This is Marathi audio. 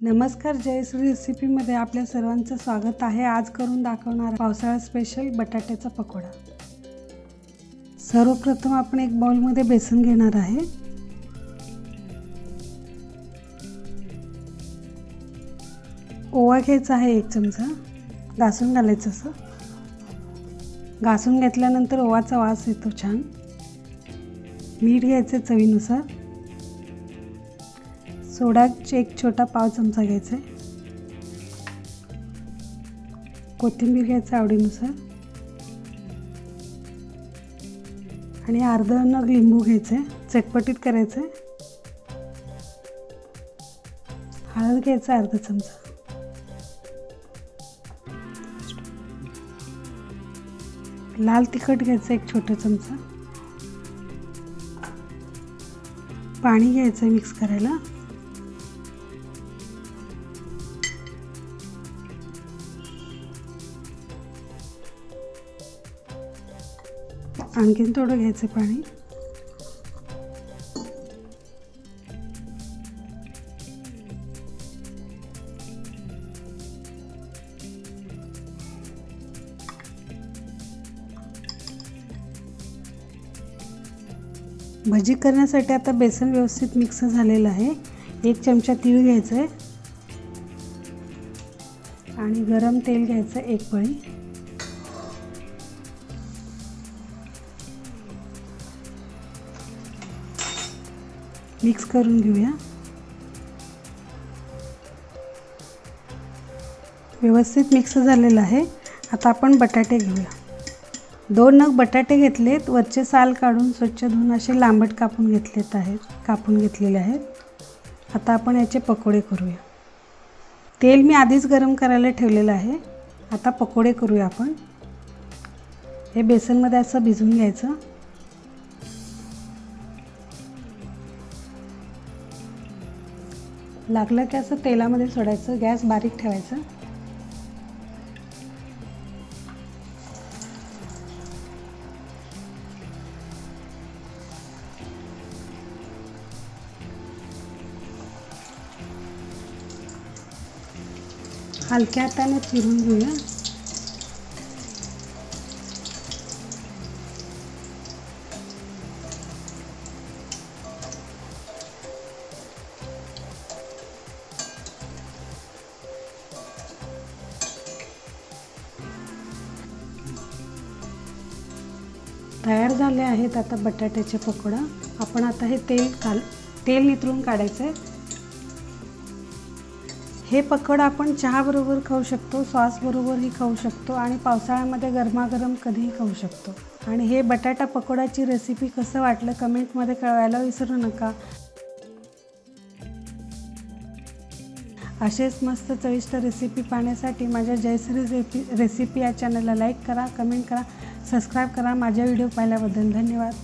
नमस्कार जयश्री रेसिपीमध्ये आपल्या सर्वांचं स्वागत आहे. आज करून दाखवणार पावसाळा स्पेशल बटाट्याचा पकोडा. सर्वप्रथम आपण एक बाउलमध्ये बेसन घेणार आहे. ओवा घ्यायचा आहे एक चमचा. घासून घालायचं असं. घासून घेतल्यानंतर ओवाचा वास येतो छान. मीठ घ्यायचं चवीनुसार. सोडा एक छोटा पाव चमचा घ्यायचा आहे. कोथिंबीर घ्यायचं आवडीनुसार. आणि अर्धा नग लिंबू घ्यायचं आहे. चटपटीत करायचं आहे. हळद घ्यायचं अर्धा चमचा. लाल तिखट घ्यायचं एक छोटा चमचा. पाणी घ्यायचं मिक्स करायला. आणखीन थोडं घ्यायचं पाणी. भजी करण्यासाठी आता बेसन व्यवस्थित मिक्स झालेलं आहे. एक चमचा तीळ घ्यायचं आहे आणि गरम तेल घ्यायचं एक पळी. मिक्स करून घेऊया. व्यवस्थित मिक्स झालेलं आहे. आता आपण बटाटे घेऊया. दोन नग बटाटे घेतलेत. वरचे साल काढून स्वच्छ धुवून असे लांबट कापून घेतलेत आहेत कापून घेतलेले आहेत. आता आपण याचे पकोडे करूया. तेल मी आधीच गरम करायला ठेवलेलं आहे. आता पकोडे करूया आपण. हे बेसनमध्ये असं भिजून घ्यायचं. लागलं की असं तेलामध्ये सोडायचं गॅस बारीक ठेवायचं. हलक्या हाताने फिरून घेऊया. तयार झाले आहेत आता बटाट्याचे पकोडा. आपण आता हे तेल काल तेल नितरून काढायचं आहे हे पकोडा आपण चहाबरोबर खाऊ शकतो सॉसबरोबरही खाऊ शकतो आणि पावसाळ्यामध्ये गरमागरम कधीही खाऊ शकतो. आणि हे बटाटा पकोडाची रेसिपी कसं वाटलं कमेंटमध्ये कळवायला विसरू नका. असेच मस्त चविष्ट रेसिपी पाहण्यासाठी माझ्या जयश्री रेपी रेसिपी या चॅनलला लाईक करा कमेंट करा सबस्क्राईब करा. माझ्या व्हिडिओ पाहिल्याबद्दल धन्यवाद.